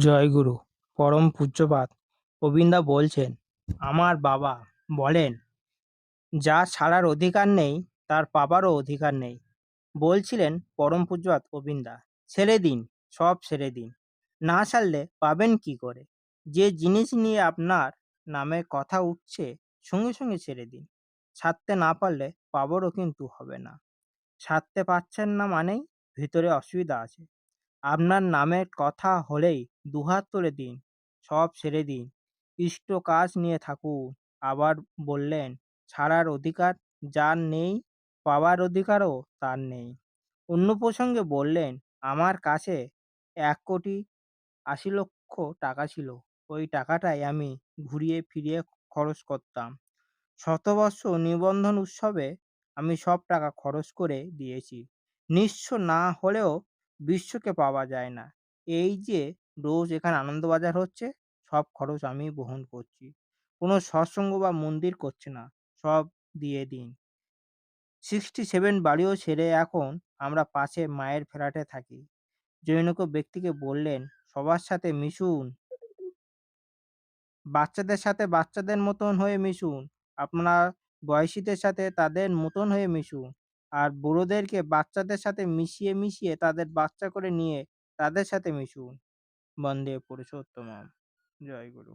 জয়গুরু, পরম পূজ্যপাদ গোবিন্দা বলছেন, আমার বাবা বলেন, যা ছাড়ার অধিকার নেই, তার পাবারও অধিকার নেই। বলছিলেন পরম পূজ্যপাত গোবিন্দা, ছেড়ে দিন, সব ছেড়ে দিন। না ছাড়লে পাবেন কি করে? যে জিনিস নিয়ে আপনার নামে কথা উঠছে, সঙ্গে সঙ্গে ছেড়ে দিন। ছাড়তে না পারলে পাবারও কিন্তু হবে না। ছাড়তে পারছেন না মানেই ভিতরে অসুবিধা আছে। আপনার নামের কথা হলেই দুহাত তুলে দিন, সব ছেড়ে দিন। ইষ্ট কাজ নিয়ে থাকুন। আবার বললেন, ছাড়ার অধিকার যার নেই, পাওয়ার অধিকারও তার নেই। অন্য প্রসঙ্গে বললেন, আমার কাছে এক কোটি আশি লক্ষ টাকা ছিল। ওই টাকাটাই আমি ঘুরিয়ে ফিরিয়ে খরচ করতাম। শতবর্ষ নিবন্ধন উৎসবে আমি সব টাকা খরচ করে দিয়েছি। নিঃস্ব না হলেও বিশ্বকে পাওয়া যায় না। এই যে রোজ এখানে আনন্দবাজার হচ্ছে, সব খরচ আমি বহন করছি। কোনো সৎসঙ্গ বা মন্দির করছে না, সব দিয়ে দিন। সিক্সটি সেভেন বাড়িও ছেড়ে এখন আমরা পাশে মায়ের ফ্ল্যাটে থাকি। জৈনক ব্যক্তিকে বললেন, সবার সাথে মিশুন। বাচ্চাদের সাথে বাচ্চাদের মতন হয়ে মিশুন। আপনার বয়সীদের সাথে তাদের মতন হয়ে মিশুন। আর বুড়োদেরকে বাচ্চাদের সাথে মিশিয়ে মিশিয়ে তাদের বাচ্চা করে নিয়ে তাদের সাথে মিশুন। বন্দে পুরুষোত্তম জয় গুরু।